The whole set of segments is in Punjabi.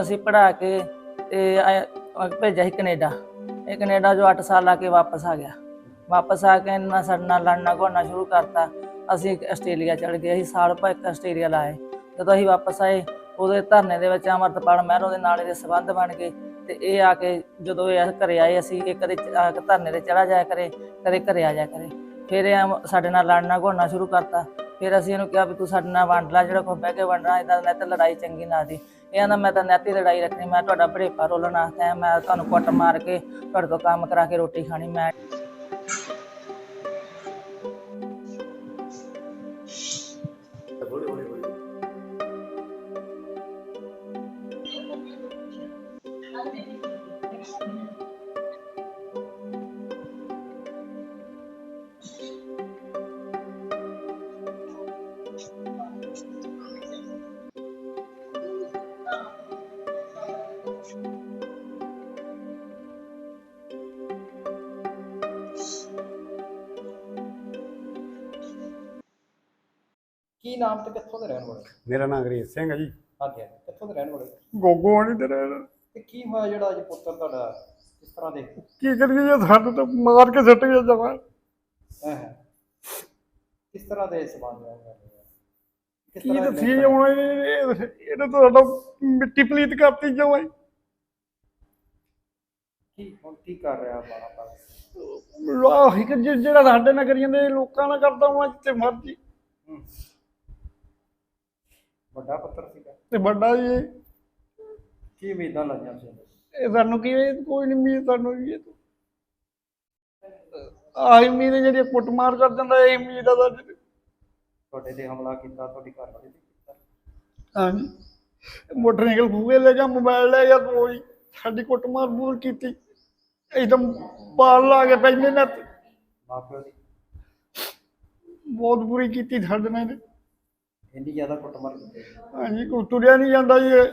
ਅਸੀਂ ਪੜਾ ਕੇ ਤੇ ਆਏ- ਭੇਜਿਆ ਸੀ ਕੈਨੇਡਾ। ਇਹ ਕੈਨੇਡਾ ਜੋ 8 ਸਾਲ ਲਾ ਕੇ ਵਾਪਸ ਆ ਗਿਆ। ਵਾਪਸ ਆ ਕੇ ਇਹਨਾਂ ਸਾਡੇ ਨਾਲ ਲੜਨਾ ਘੋੜਨਾ ਸ਼ੁਰੂ ਕਰਤਾ। ਅਸੀਂ ਆਸਟ੍ਰੇਲੀਆ ਚੜ ਗਏ, ਅਸੀਂ ਸਾਲ ਭਰ ਇੱਕ ਆਸਟ੍ਰੇਲੀਆ ਲਾਏ। ਜਦੋਂ ਅਸੀਂ ਵਾਪਸ ਆਏ, ਉਹਦੇ ਧਰਨੇ ਦੇ ਵਿੱਚ ਅਮਰਤਪਾਲ ਮਹਿਰੋ ਦੇ ਨਾਲ ਇਹਦੇ ਸਬੰਧ ਬਣ ਗਏ ਤੇ ਇਹ ਆ ਕੇ ਜਦੋਂ ਇਹ ਘਰੇ ਆਏ, ਅਸੀਂ ਇਹ ਕਦੇ ਚ- ਆ ਕੇ ਧਰਨੇ ਤੇ ਚੜਾ ਜਾਇਆ ਕਰੇ, ਕਦੇ ਘਰੇ ਆ ਜਾਇਆ ਕਰੇ। ਫਿਰ ਇਹ ਅਮ- ਸਾਡੇ ਨਾਲ ਲੜਨਾ ਘੋੜਨਾ ਸ਼ੁਰੂ ਕਰਤਾ। ਫਿਰ ਅਸੀਂ ਇਹਨੂੰ ਕਿਹਾ ਵੀ ਤੂੰ ਸਾਡੇ ਨਾਲ ਵੰਡ ਲੈ, ਜਿਹੜਾ ਕੋ ਬਹਿ ਕੇ ਵੰਡਣਾ ਇਹਦਾ ਨਾ ਤਾਂ ਲੜਾਈ ਚੰਗੀ ਨਾ ਦੀ ਇਹ ਆਂਦਾ, ਮੈਂ ਤਾਂ ਨੈਤੀ ਲੜਾਈ ਰੱਖਣੀ, ਮੈਂ ਤੁਹਾਡਾ ਭੜੇਪਾ ਰੋਲਣਾ। ਹੈ ਮੈਂ ਤੁਹਾਨੂੰ ਕੁੱਟ ਮਾਰ ਕੇ ਤੁਹਾਡੇ ਤੋਂ ਕੰਮ ਕਰਾ ਕੇ ਰੋਟੀ ਖਾਣੀ, ਮੈਂ ਕੀ ਨਾਮ ਤੇ ਕਿੱਥੋਂ ਦੇ ਰਹਿਣ ਵਾਲੇ? ਮੇਰਾ ਨਾਮ ਅੰਗਰੇਜ਼ ਸਿੰਘ ਹੈ ਜੀ। ਹਾਂਜੀ ਹਾਂਜੀ। ਕਿੱਥੋਂ ਦੇ ਰਹਿਣ ਵਾਲੇ? ਗੋਗੋ ਨਹੀਂ ਤੇ ਰਹਿਣਾ। ਤੇ ਕੀ ਹੋਇਆ ਜਿਹੜਾ ਅੱਜ ਪੁੱਤਰ ਤੁਹਾਡਾ ਕਿਸ ਤਰ੍ਹਾਂ ਦੇ? ਕੀ ਕਰੀਏ ਜੇ ਸਾਨੂੰ ਤਾਂ ਮਾਰ ਕੇ ਸੁੱਟ ਗਿਆ ਜਮਾ ਹੈ ਹੈ। ਕਿਸ ਤਰ੍ਹਾਂ ਦੇ ਸਬੰਧ ਹੈ ਕਿਸ ਕੀ ਤਰ੍ਹਾਂ ਦੇ ਦੱਸੀ link ਹੁਣ ਇਹ- ਇਹਨੇ ਤਾਂ ਸਾਡਾ ਮਿੱਟੀ ਪਲੀਤ ਕਰਤੀ ਜਮਾ ਕੀ ਹੁਣ ਕੀ ਕਰ ਰਿਹਾ ਬਾਣਾ ਪਰ ਆਹ ਇੱਕ ਜਿਹੜਾ ਸਾਡੇ ਨਾਲ ਕਰੀ ਜਾਂਦੇ ਲੋਕਾਂ ਨਾਲ ਕਰਦਾ ਹਾਂ ਜਿੱਥੇ ਮਰਜ਼ੀ। ਵੱਡਾ ਪੁੱਤਰ ਸੀਗਾ। ਤੇ ਵੱਡਾ ਜੀ। ਕੀ ਉਮੀਦਾਂ ਲਾਈਆਂ ਸੀ? ਇਹ ਸਾਨੂੰ ਕੀ ਇਹ ਕੋਈ ਨਹੀਂ ਮੀਤ ਸਾਨੂੰ ਵੀ ਇਹ ਤੋਂ। ਆਹੀ ਜਿਹੜੀ ਕੁੱਟਮਾਰ ਕਰ ਜਾਂਦਾ ਇਹ ਮੀਤ ਆ ਸਾਡੀ। ਤੁਹਾਡੇ ਤੇ ਹਮਲਾ ਕੀਤਾ ਤੁਹਾਡੀ ਘਰ ਵਾਲੇ ਤੇ ਕੀਤਾ? ਹਾਂਜੀ। ਮੋਟਰਸਾਈਕਲ ਲੈ ਗਿਆ ਮੋਬਾਈਲ ਲੈ ਗਿਆ ਦੋ ਜੀ। ਸਾਡੀ ਕੁੱਟਮਾਰ ਬੂਰ ਕੀਤੀ। ਇੱਕਦਮ ਬਾਲ ਲਾ ਕੇ ਪੈਂਦੇ ਨੇ ਤੇ ਮਾਪਿਓ ਦੀ ਬਹੁਤ ਬੁਰੀ ਕੀਤੀ ਸਾਡੇ ਨਾਲ ਇਹਨੇ। ਇੰਨੀ ਜ਼ਿਆਦਾ ਕੁੱਟਮਾਰ ਕੀਤੀ। ਹਾਂਜੀ ਕੋਈ ਤੁਰਿਆ ਨਹੀਂ ਜਾਂਦਾ ਜੀ ਇਹ।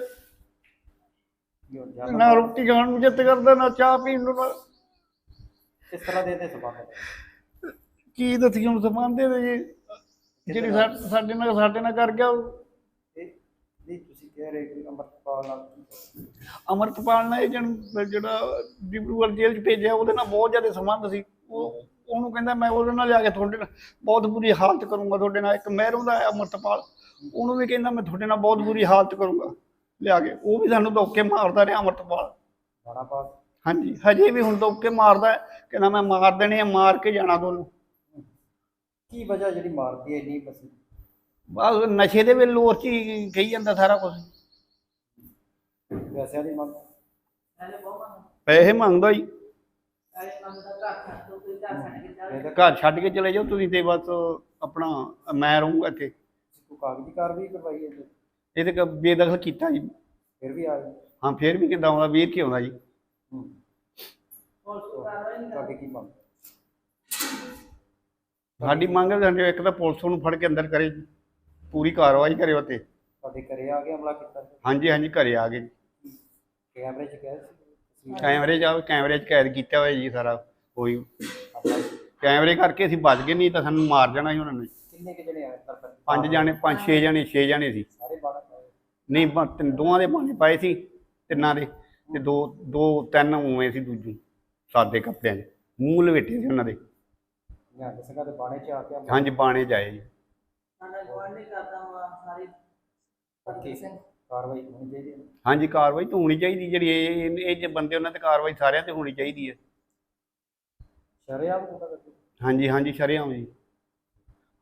ਨਾ ਰੋਟੀ ਖਾਣ ਨੂੰ ਜਿੱਤ ਕਰਦਾ ਨਾ ਚਾਹ ਪੀਣ ਨੂੰ ਨਾ ਕਿਸ ਤਰ੍ਹਾਂ ਦੇ ਇਹਦੇ ਸਬੰਧ ਨੇ? ਕੀ ਦੱਸੀ ਹੁਣ ਦੇ ਜੀ। ਜਿਹੜੀ ਸਾ- ਸਾਡੇ ਨਾਲ ਸਾਡੇ ਨਾਲ ਕਰ ਗਿਆ ਉਹ। ਇਹ ਨਹੀਂ ਤੁਸੀਂ ਕਹਿ ਰਹੇ ਕਿ ਅੰਮ੍ਰਿਤਪਾਲ ਨਾਲ ਅਮਰਤਪਾਲ ਨੇ ਏਜੰਟ ਜਿਹੜਾ ਡਿਬਰੂਗੜ੍ਹ ਜੇਲ੍ਹ 'ਚ ਭੇਜਿਆ ਉਹਦੇ ਨਾਲ ਬਹੁਤ ਜ਼ਿਆਦਾ ਸੰਬੰਧ ਸੀ। ਉਹ ਉਹਨੂੰ ਕਹਿੰਦਾ ਮੈਂ ਉਹਦੇ ਨਾਲ ਲਿਆ ਕੇ ਤੁਹਾਡੇ ਨਾਲ ਬਹੁਤ ਬੁਰੀ ਹਾਲਤ ਕਰੂੰਗਾ ਤੁਹਾਡੇ ਨਾਲ ਇੱਕ ਮਹਿਰੋਂ ਦਾ ਅਮਰਤਪਾਲ ਉਹਨੂੰ ਵੀ ਕਹਿੰਦਾ ਮੈਂ ਤੁਹਾਡੇ ਨਾਲ ਬਹੁਤ ਬੁਰੀ ਹਾਲਤ ਕਰੂੰਗਾ ਲਿਆ ਕੇ ਉਹ ਵੀ ਸਾਨੂੰ ਧੋਕੇ ਮਾਰਦਾ ਰਿਹਾ ਅਮਰਤਪਾਲ। ਬਾਣਾ ਪਾਸ। ਹਾਂਜੀ ਹਜੇ ਵੀ ਹੁਣ ਧੋਕੇ ਮਾਰਦਾ ਕਹਿੰਦਾ ਮੈਂ ਮਾਰ ਦੇਣੇ ਆ ਮਾਰ ਕੇ ਜਾਣਾ ਤੁਹਾਨੂੰ। ਕੀ ਵਜ੍ਹਾ ਜਿਹੜੀ ਮਾਰਦੀ ਹੈ ਇੰਨੀ ਬਸ? ਬਸ ਨਸ਼ੇ ਦੇ ਵੇਲੇ ਲੋਰ ਚ ਹੀ ਕਹੀ ਜਾਂਦਾ ਸਾਰਾ ਕੁਝ ਪੈਸਿਆਂ ਦੀ ਮੰਗ। ਪੈਸੇ ਮੰਗਦਾ ਜੀ। ਘਰ ਛੱਡ ਕੇ ਚਲੇ ਜਾਓ ਤੁਸੀਂ ਤੇ ਬਸ ਆਪਣਾ ਮੈਂ ਰਹੂੰਗਾ ਇੱਥੇ। ਕੋਈ ਕਾਗਜ਼ੀ ਕਾਰਵਾਈ ਕਰਵਾਈ ਹੈ ਜੀ? ਇਹ ਤੇ ਕ- ਬੇਦਖਲ ਕੀਤਾ ਜੀ। ਫਿਰ ਵੀ ਆਏ? ਹਾਂ ਫੇਰ ਵੀ ਕਿੱਦਾਂ ਆਉਂਦਾ ਵੀਰ ਕੀ ਆਉਂਦਾ ਜੀ। ਹੂੰ। ਤੁਹਾਡੀ ਕੀ ਮੰਗ? ਸਾਡੀ ਮੰਗ ਹੈ ਸਾਡੇ ਇੱਕ ਤਾਂ ਪੁਲਿਸ ਨੂੰ ਫੜ ਕੇ ਅੰਦਰ ਕਰੇ ਜੀ। ਪੂਰੀ ਕਾਰਵਾਈ ਕਰੇ ਉਹ ਤੇ ਤੁਹਾਡੇ ਘਰੇ ਆ ਕੇ ਹਮਲਾ ਕੀਤਾ? ਸੀ? ਹਾਂਜੀ ਹਾਂਜੀ ਘਰੇ ਆ ਗਏ ਜੀ। ਕੈਮਰੇ 'ਚ ਗਏ ਸੀ? ਕੈਮਰੇ ਜਾ ਕੈਮਰੇ 'ਚ ਕੈਦ ਕੀਤਾ ਹੋਇਆ ਜੀ ਸਾਰਾ ਕੋਈ। ਕੈਮਰੇ ਕਰਕੇ ਅਸੀਂ ਬਚ ਗਏ ਨਹੀਂ ਤਾਂ ਸਾਨੂੰ ਮਾਰ ਜਾਣਾ ਸੀ ਉਹਨਾਂ ਨੇ। ਕਿੰਨੇ ਕਿ ਜਣੇ ਆਏ ਤਰਫ ਪੰਜ ਜਾਣੇ ਪੰਜ ਛੇ ਜਾਣੇ ਛੇ ਜਾਣੇ ਸੀ। ਸਾਰੇ ਨਹੀਂ ਬ- ਤਿੰਨ- ਦੋਵਾਂ ਦੇ ਬਾਣੇ ਪਾਏ ਸੀ ਤਿੰਨਾਂ ਦੇ। ਤੇ ਦੋ ਦੋ ਤਿੰਨ ਉਵੇਂ ਸੀ ਦੂਜੂ ਸਾਦੇ ਕੱਪੜਿਆਂ 'ਚ ਮੂੰਹ ਲਵੇਟੇ ਸੀ ਉਹਨਾਂ ਦੇ। ਨਿਹੰਗ ਸਿੰਘਾਂ ਦੇ ਬਾਣੇ 'ਚ ਆ ਕੇ ਹਾਂਜੀ ਬਾਣੇ ਜਾਏ ਜੀ। ਸਾਡਾ ਗਵਾਂਢੀ ਕਰਦਾ ਵਾ ਸਾਰੀ ਕੀ ਕਾਰਵਾਈ ਹੋਣੀ ਚਾਹੀਦੀ ਹੈ ਹਾਂਜੀ ਕਾਰਵਾਈ ਤਾਂ ਹੋਣੀ ਚਾਹੀਦੀ ਜਿਹੜੀ ਇਹ ਇਹ- ਇਹ ਜੇ ਬੰਦੇ ਉਹਨਾਂ ਤੇ ਕਾਰਵਾਈ ਸਾਰਿਆਂ ਤੇ ਹੋਣੀ ਚਾਹੀਦੀ ਹੈ। ਸ਼ਰਿਆਮ ਹੁੰਦਾ ਕਰਦੇ ਹਾਂਜੀ ਹਾਂਜੀ ਸ਼ਰੇਆਮ ਜੀ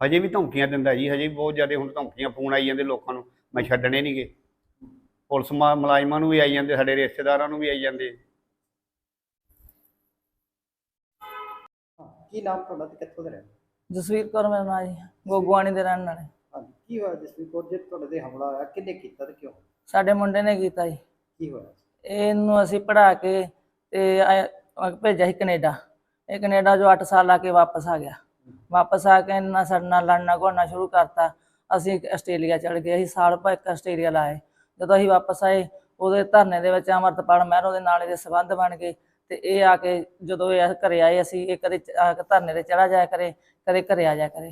ਹਜੇ ਵੀ ਧਮਕੀਆਂ ਦਿੰਦਾ ਜੀ ਹਜੇ ਵੀ ਬਹੁਤ ਜ਼ਿਆਦਾ ਹੁਣ ਧਮਕੀਆਂ ਫੋਨ ਆਈ ਜਾਂਦੇ ਲੋਕਾਂ ਨੂੰ ਮੈਂ ਛੱਡਣੇ ਨਹੀਂਗੇ ਪੁਲਿਸ ਮਾ- ਮੁਲਾਜ਼ਮਾਂ ਨੂੰ ਵੀ ਆਈ ਜਾਂਦੇ ਸਾਡੇ ਰਿਸ਼ਤੇਦਾਰਾਂ ਨੂੰ ਵੀ ਆਈ ਜਾਂਦੇ। ਕੀ ਨਾਮ ਤੁਹਾਡਾ ਤੇ ਕਿੱਥੋਂ ਦੇ ਰਹਿਣ ਜਸਵੀਰ ਕੌਰ ਮੇਰਾ ਨਾਂ ਜੀ ਗੋਗਵਾਣੀ ਦੇ ਰਹਿਣ ਵਾਲੇ। ਕੀ ਹੋਇਆ ਜਸਵੀਰ ਕੌਰ? ਜੇ ਤੁਹਾਡੇ ਤੇ ਹਮਲਾ ਹੋਇਆ ਕਿੰਨੇ ਕੀਤਾ ਤੇ ਕਿਉਂ? ਸਾਡੇ ਮੁੰਡੇ ਨੇ ਕੀਤਾ ਜੀ। ਕੀ ਹੋਇਆ? ਇਹਨੂੰ ਅਸੀਂ ਪੜਾ ਕੇ ਤੇ ਅਹ ਭੇਜਿਆ ਸੀ ਕੈਨੇਡਾ। ਇਹ ਕੈਨੇਡਾ ਜੋ 8 ਸਾਲ ਲਾ ਕੇ ਵਾਪਸ ਆ ਗਿਆ। ਵਾਪਸ ਆ ਕੇ ਇਹਨਾਂ ਸਾਡੇ ਨਾਲ ਲੜਨਾ ਘੋੜਨਾ ਸ਼ੁਰੂ ਕਰਤਾ। ਅਸੀਂ ਆਸਟ੍ਰੇਲੀਆ ਚੜ ਗਏ ਅਸੀਂ ਸਾਲ ਭਰ ਇੱਕ ਆਸਟ੍ਰੇਲੀਆ ਲਾਏ। ਜਦੋਂ ਅਸੀਂ ਵਾਪਸ ਆਏ ਉਹਦੇ ਧਰਨੇ ਦੇ ਵਿੱਚ ਅਮਰਤਪਾਲ ਮਹਿਰੋ ਦੇ ਨਾਲ ਇਹਦੇ ਸਬੰਧ ਬਣ ਗਏ। ਤੇ ਇਹ ਆ ਕੇ ਜਦੋਂ ਇਹ ਘਰੇ ਆਏ ਅਸੀਂ ਇਹ ਕਦੇ ਚ- ਆ ਕੇ ਧਰਨੇ ਤੇ ਚੜਾ ਜਾਇਆ ਕਰੇ ਕਦੇ ਘਰੇ ਆ ਜਾਇਆ ਕਰੇ।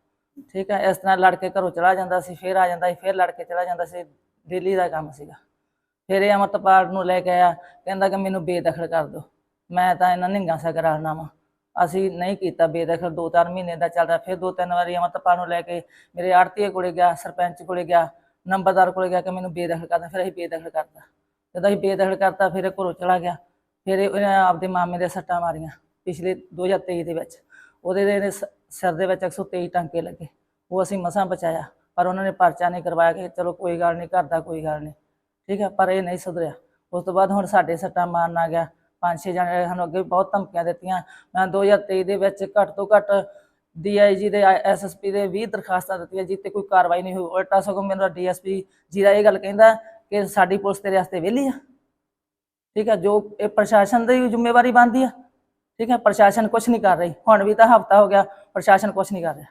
ਠੀਕ ਹੈ, ਇਸ ਤਰ੍ਹਾਂ ਲੜ ਕੇ ਘਰੋਂ ਚਲਾ ਜਾਂਦਾ ਸੀ, ਫਿਰ ਆ ਜਾਂਦਾ ਸੀ, ਫਿਰ ਲੜ ਕੇ ਚਲਾ ਜਾਂਦਾ ਸੀ ਡੇਲੀ ਦਾ ਕੰਮ ਸੀਗਾ। ਫਿਰ ਇਹ ਅਮਰਤਪਾਲ ਨੂੰ ਲੈ ਕੇ ਆਇਆ, ਕਹਿੰਦਾ ਕਿ ਮੈਨੂੰ ਬੇਦਖਲ ਕਰ ਦਿਓ। ਮੈਂ ਤਾਂ ਇਹਨਾਂ ਨਿੰਗਾ ਸਾ ਕਰਾਣਾ ਵਾ। ਅਸੀਂ ਨਹੀਂ ਕੀਤਾ ਬੇਦਖਲ, ਦੋ ਚਾਰ ਮਹੀਨੇ ਦਾ ਚੱਲਦਾ, ਫਿਰ ਦੋ ਤਿੰਨ ਵਾਰੀ ਅਮਰਤਪਾਲ ਨੂੰ ਲੈ ਕੇ ਮੇਰੇ ਆੜਤੀਏ ਕੋਲੇ ਗਿਆ, ਸਰਪੰਚ ਕੋਲੇ ਗਿਆ, ਨੰਬਰਦਾਰ ਕੋਲੇ ਗਿਆ ਕਿ ਮੈਨੂੰ ਬੇਦਖਲ ਕਰਦਾ ਫਿਰ ਅਸੀਂ ਬੇਦਖਲ ਕਰਤਾ। ਜਦੋਂ ਅਸੀਂ ਬੇਦਖਲ ਕਰਤਾ, ਫਿਰ ਘਰੋਂ ਚਲਾ ਗਿਆ। ਫਿਰ ਇਹ- ਆਪਦੇ ਮਾਮੇ ਦੇ ਸੱਟਾਂ ਮਾਰੀਆਂ ਪਿਛਲੇ 2023 ਦੇ ਵਿੱਚ। ਉਹਦੇ ਦੇ ਸਿਰ ਦੇ ਵਿੱਚ 123 ਟਾਂਕੇ ਲੱਗੇ। ਉਹ ਅਸੀਂ ਮਸਾਂ ਬਚਾਇਆ। ਪਰ ਉਹਨਾਂ ਨੇ ਪਰਚਾ ਨਹੀਂ ਕਰਵਾਇਆ ਕਿ ਚਲੋ ਕੋਈ ਗੱਲ ਨਹੀਂ ਕਰਦਾ ਕੋਈ ਗੱਲ ਨਹੀਂ। ਠੀਕ ਹੈ, ਪਰ ਇਹ ਨਹੀਂ ਸੁਧਰਿਆ। ਉਸ ਤੋਂ ਬਾਅਦ ਹੁਣ ਸਾਡੇ ਸੱਟਾਂ ਮਾਰਨ ਆ ਗਿਆ। ਪੰਜ ਛੇ ਜਣੇ ਸਾਨੂੰ ਅੱਗੇ ਬਹੁਤ ਧਮਕੀਆਂ ਦਿੱਤੀਆਂ। ਮੈਂ 2023 ਦੇ ਵਿੱਚ ਘੱਟ ਤੋਂ ਘੱਟ ਡੀਆਈਜੀ ਦੇ ਐਸਐਸਪੀ ਦੇ 20 ਦਰਖਾਸਤਾਂ ਦਿੱਤੀਆਂ ਜਿੱਤੇ ਕੋਈ ਕਾਰਵਾਈ ਨਹੀਂ ਹੋਈ। ਉਲਟਾ ਸਗੋਂ ਮੇਰਾ ਡੀਐਸਪੀ ਜੀਰਾ ਇਹ ਗੱਲ ਕਹਿੰਦਾ ਕਿ ਸਾਡੀ ਪੁਲਿਸ ਤੇਰੇ ਵਾਸਤੇ ਵਿਹਲੀ ਆ। ਠੀਕ ਹੈ, ਜੋ ਇਹ ਪ੍ਰਸ਼ਾਸਨ ਦੀ ਜ਼ਿੰਮੇਵਾਰੀ ਬਣਦੀ ਆ। ਠੀਕ ਹੈ ਪ੍ਰਸ਼ਾਸਨ ਕੁਝ ਨਹੀਂ ਕਰ ਰਹੀ। ਹੁਣ ਵੀ ਤਾਂ ਹਫਤਾ ਹੋ ਗਿਆ ਪ੍ਰਸ਼ਾਸਨ ਕੁਝ ਨਹੀਂ ਕਰ ਰਿਹਾ।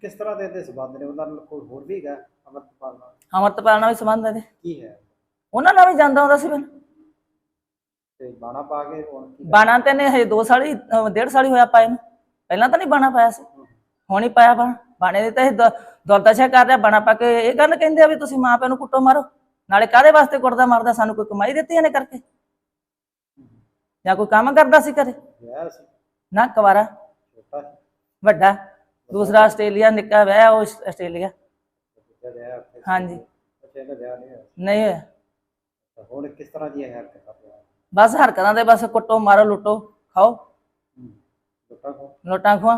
ਕਿਸ ਤਰ੍ਹਾਂ ਦੇ ਦੇ ਸਬੰਧ ਨੇ? ਉਹਨਾਂ ਨਾਲ ਕੋਈ ਹੋਰ ਵੀ ਹੈਗਾ? ਅਮਰਪਾਲ ਨਾਲ? ਅਮਰਤਪਾਲ ਨਾਲ ਵੀ ਸੰਬੰਧ ਹੈ ਇਹਦੇ। ਕੀ ਹੈ? ਉਹਨਾਂ ਨਾਲ ਵੀ ਜਾਂਦਾ ਹੁੰਦਾ ਸੀ ਪਹਿਲਾਂ ਤੇ ਬਾਣਾ ਪਾ ਕੇ ਹੁਣ ਕੀ ਬਾਣਾ ਤੇ ਨੇ ਹਜੇ 2 ਸਾਲ ਹੀ ਅਹ ਡੇਢ ਸਾਲ ਹੀ ਹੋਇਆ ਨੂੰ। ਪਹਿਲਾਂ ਤਾਂ ਨਹੀਂ ਬਾਣਾ ਪਾਇਆ ਸੀ। ਹੁਣ ਹੀ ਪਾਇਆ ਬਾਣਾ। ਬਾਣੇ ਦੇ ਤਾਂ ਇਹ ਦ- ਦੁਰਦਸ਼ਾ ਕਰ ਰਿਹਾ ਬਾਣਾ ਪਾ ਕੇ। ਇਹ ਗੱਲ ਕਹਿੰਦੇ ਆ ਵੀ ਤੁਸੀਂ ਮਾਂ ਪਿਓ ਨੂੰ ਕੁੱਟੋ ਮਾਰੋ। ਨਾਲੇ ਕਾਹਦੇ ਵਾਸਤੇ ਕੁੱਟਦਾ ਮਾਰਦਾ? ਸਾਨੂੰ ਕੋਈ ਕਮਾਈ ਦਿੱਤੀ ਇਹਨੇ ਕਰਕੇ? ਜਾਂ ਕੋਈ ਕੰਮ ਕਰਦਾ ਸੀ ਘਰੇ? ਵਿਆਹ ਸੀ। ਨਾ ਕੁਵਾਰਾ? ਛੋਟਾ ਵੱਡਾ। ਦੂਸਰਾ ਆਸਟ੍ਰੇਲੀਆ ਨਿੱਕਾ ਵਿਆਹ ਉਹ ਆਸ- ਆਸਟ੍ਰੇਲੀਆ। ਦੂਜਾ ਵਿਆਹ ਉੱਥੇ ਸੀ। ਹਾਂਜੀ। ਇਹਦਾ ਵਿਆਹ ਨਹੀਂ ਹੋਇਆ ਨਹੀਂ ਹੋਇਆ। ਤਾਂ ਹੁਣ ਕਿਸ ਤਰ੍ਹਾਂ ਦੀ ਹੈ ਹਰਕਤ ਰਿਹਾ ਬਸ ਹਰਕਤਾਂ ਦੇ ਬਸ ਕੁੱਟੋ ਮਾਰੋ ਲੁੱਟੋ ਖਾਓ। ਲੋਕਾਂ ਕੋ ਲੁੱਟਾਂ ਖਵਾ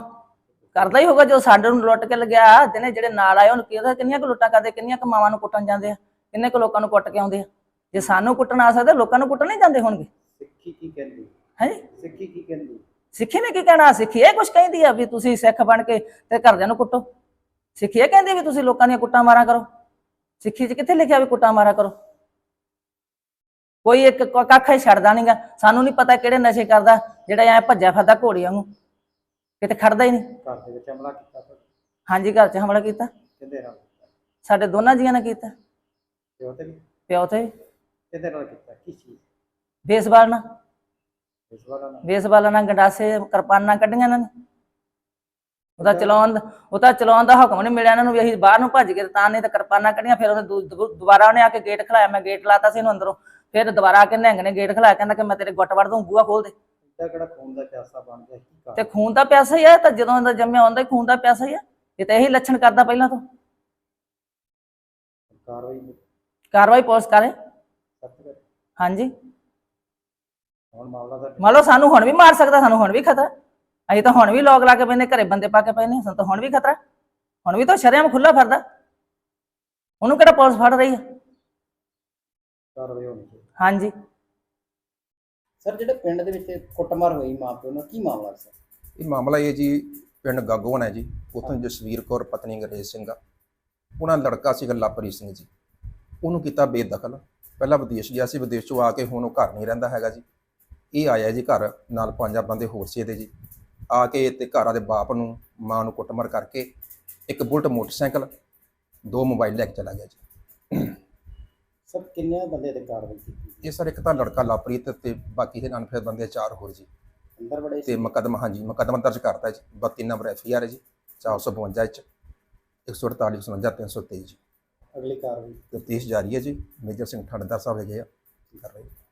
ਕਰਦਾ ਹੀ ਹੋਗਾ ਜੋ ਸਾਡੇ ਨੂੰ ਲੁੱਟ ਕੇ ਲਗਿਆ ਜਿਹਨੇ ਜਿਹੜੇ ਨਾਲ ਆਏ ਉਹਨੂੰ ਕਿਹਦਾ ਕਿੰਨੀਆਂ ਕੁ ਲੁੱਟਾਂ ਕਰਦੇ ਕਿੰਨੀਆਂ ਕੁ ਮਾਵਾਂ ਨੂੰ ਕੁੱਟਣ ਜਾਂਦੇ ਆ? ਕਿੰਨੇ ਕੁ ਲੋਕਾਂ ਨੂੰ ਕੁੱਟ ਕੇ ਆਉਂਦੇ ਆ? ਜੇ ਸਾਨੂੰ ਕੁੱਟਣ ਆ ਸਕਦੇ ਲੋਕਾਂ ਨੂੰ ਕੁੱਟਣ ਨਹੀਂ ਜਾਂਦੇ ਹੋਣਗੇ। ਸਿੱਖੀ ਕੀ ਕਹਿੰਦੀ? ਹੈ? ਸਿੱਖੀ ਕੀ ਕਹਿੰਦੀ? ਸਿੱਖੀ ਨੇ ਕੀ ਕਹਿਣਾ? ਸਿੱਖੀ ਇਹ ਕੁਝ ਕਹਿੰਦੀ ਆ ਵੀ ਤੁਸੀਂ ਸਿੱਖ ਬਣ ਕੇ ਤੇ ਘਰਦਿਆਂ ਨੂੰ ਕੁੱਟੋ। ਸਿੱਖੀ ਇਹ ਕਹਿੰਦੀ ਵੀ ਤੁਸੀਂ ਲੋਕਾਂ ਦੀਆਂ ਕੁੱਟਾਂ ਮਾਰਾਂ ਕਰੋ। ਸਿੱਖੀ 'ਚ ਕਿੱਥੇ ਲਿਖਿਆ ਵੀ ਕੁੱਟਾਂ ਮਾਰਾਂ ਕਰੋ? ਕੋਈ ਇੱਕ ਕੱਖ ਹੀ ਛੱਡਦਾ ਨਹੀਂਗਾ ਸਾਨੂੰ ਨਹੀਂ ਪਤਾ ਕਿਹੜੇ ਨਸ਼ੇ ਕਰਦਾ ਜਿਹੜਾ ਐ ਭੱਜਿਆ ਫਿਰਦਾ ਘੋੜੀ ਵਾਂਗੂ। ਕਿਤੇ ਖੜਦਾ ਹੀ ਨਹੀਂ ਘਰ ਦੇ ਵਿੱਚ ਹਮਲਾ ਕੀਤਾ ਹਾਂਜੀ ਘਰ 'ਚ ਹਮਲਾ ਕੀਤਾ। ਕਿਹਦੇ ਨਾਲ? ਕੀਤਾ? ਸਾਡੇ ਦੋਨਾਂ ਜੀਆਂ ਨੇ ਕੀਤਾ। ਪਿਓ ਤੇ ਪਿਓ ਤੇ। ਕਿਹਦੇ ਨਾਲ ਕੀਤਾ? ਕੀ ਚੀਜ਼? ਬੇਸਬਾਲ ਨਾਲ ਇਸ ਵਾਲਾ ਨਾਲ। ਬੇਸਬਾਲਾਂ ਨਾਲ ਗੰਡਾਸੇ ਕਿਰਪਾਨਾਂ ਕੱਢੀਆਂ ਇਹਨਾਂ ਨੇ। ਉਹਦਾ ਚਲਾਉਣ ਦਾ ਉਹ ਤਾਂ ਚਲਾਉਣ ਦਾ ਹੁਕਮ ਨਹੀਂ ਮਿਲਿਆ ਇਹਨਾਂ ਨੂੰ ਵੀ ਅਸੀਂ ਬਾਹਰ ਨੂੰ ਭੱਜ ਗਏ ਤਾਂ ਨਹੀਂ ਤਾਂ ਕਿਰਪਾਨਾਂ ਕੱਢੀਆਂ। ਫਿਰ ਉਹਨੇ ਦੁਬਾਰਾ ਉਹਨੇ ਆ ਕੇ ਗੇਟ ਖਲਾਇਆ। ਮੈਂ ਗੇਟ ਲਾਤਾ ਸੀ ਇਹਨੂੰ ਅੰਦਰੋਂ। ਫਿਰ ਦੁਬਾਰਾ ਆ ਕੇ ਨਿਹੰਗ ਨੇ ਗੇਟ ਖਲਾਇਆ। ਕਹਿੰਦਾ ਕਿ ਮੈਂ ਤੇਰੇ ਗੁੱਟ ਵੜ ਦੂੰ ਖੋਲ ਦੇ। ਇਹਦਾ ਕਿਹੜਾ ਖੂਨ ਦਾ ਪਿਆਸਾ ਬਣ ਗਿਆ ਕੀ ਤੇ ਖੂਨ ਦਾ ਪਿਆਸਾ ਹੀ ਆ ਤਾਂ ਜਦੋਂ ਦਾ ਜੰਮਿਆ ਹੁੰਦਾ ਖੂਨ ਦਾ ਪਿਆਸਾ ਹੀ ਆ। ਇਹ ਤਾਂ ਇਹੀ ਲੱਛਣ ਕਰਦਾ ਪਹਿਲਾਂ ਤੋਂ। ਕਾਰਵਾਈ ਕਾਰਵਾਈ ਪੁਲਿਸ ਕਰ। ਹਾਂਜੀ। ਹੁਣ ਮਾਮਲਾ ਦਾ ਮੰਨ ਲਓ ਸਾਨੂੰ ਹੁਣ ਵੀ ਮਾਰ ਸਕਦਾ ਸਾਨੂੰ ਹੁਣ ਵੀ ਖਤਰਾ। ਅਸੀਂ ਤਾਂ ਹੁਣ ਵੀ ਲੋਕ ਲਾ ਕੇ ਪੈਨੇ ਘਰੇ ਬੰਦੇ ਪਾ ਕੇ ਪਏ ਨੇ ਸਾਨੂੰ ਤਾਂ ਹੁਣ ਵੀ ਖਤਰਾ। ਹੁਣ ਵੀ ਤਾਂ ਸ਼ਰੇਆਮ ਖੁੱਲਾ ਫਿਰਦਾ। ਉਹਨੂੰ ਕਿਹੜਾ ਪੁਲਿਸ ਫੜ ਰਹੀ ਹੈ ਕਾਰਵਾਈ ਹੋਣੀ ਚਾਹੀਦੀ। ਹਾਂਜੀ। ਸਰ ਜਿਹੜੇ ਪਿੰਡ ਦੇ ਵਿੱਚ ਕੁੱਟਮਾਰ ਹੋਈ ਮਾਪਿਓ ਨਾਲ ਕੀ ਮਾਮਲਾ ਸਰ ਇਹ ਮਾਮਲਾ ਇਹ ਜੀ ਪਿੰਡ ਗਾਗੋਵਨ ਹੈ ਜੀ। ਉੱਥੋਂ ਜਸਵੀਰ ਕੌਰ ਪਤਨੀ ਗਰੇਜ ਸਿੰਘ ਆ। ਉਹਨਾਂ ਦਾ ਲੜਕਾ ਸੀਗਾ ਲਾਪਰੀ ਸਿੰਘ ਜੀ। ਉਹਨੂੰ ਕੀਤਾ ਬੇਦਖਲ। ਪਹਿਲਾਂ ਵਿਦੇਸ਼ ਗਿਆ ਸੀ ਵਿਦੇਸ਼ ਚੋਂ ਆ ਕੇ ਹੁਣ ਉਹ ਘਰ ਨਹੀਂ ਰਹਿੰਦਾ ਹੈਗਾ ਜੀ। ਇਹ ਆਇਆ ਜੀ ਘਰ ਨਾਲ ਪੰਜਾਂ ਬੰਦੇ ਹੋਰ ਸੀ ਇਹਦੇ ਜੀ। ਆ ਕੇ ਤੇ ਘਰਾਂ ਦੇ ਬਾਪ ਨੂੰ ਮਾਂ ਨੂੰ ਕੁੱਟਮਾਰ ਕਰਕੇ ਇੱਕ ਬੁਲਟ ਮੋਟਰਸਾਈਕਲ ਦੋ ਮੋਬਾਈਲ ਲੈ ਕੇ ਚਲਾ ਗਿਆ ਜੀ। ਸਰ ਕਿੰਨੇ ਬੰਦੇ ਤੇ ਕਾਰਵਾਈ ਕੀਤੀ ਇਹ ਸਰ ਇੱਕ ਤਾਂ ਲੜਕਾ ਲਾਪਰੀਤ ਤੇ ਬਾਕੀ ਦੇ ਅਨਫੇਰ ਬੰਦੇ ਚਾਰ ਹੋਰ ਜੀ। ਅੰਦਰ ਬੜੇ ਤੇ ਮੁਕੱਦਮਾ ਹਾਂਜੀ ਮੁਕੱਦਮਾ ਦਰਜ ਕਰਤਾ ਜੀ। 32 ਨੰਬਰ ਐਫ ਆਈ ਆਰ ਹੈ ਜੀ 452 ਚ 148 57 323 ਜੀ। ਅਗਲੀ ਕਾਰਵਾਈ? ਤਫਤੀਸ਼ ਜਾਰੀ ਹੈ ਜੀ। ਮੇਜਰ ਸਿੰਘ ਠਾਣੇਦਾਰ ਸਾਹਿਬ ਹੈਗੇ ਆ। ਕਰ ਰਹੇ।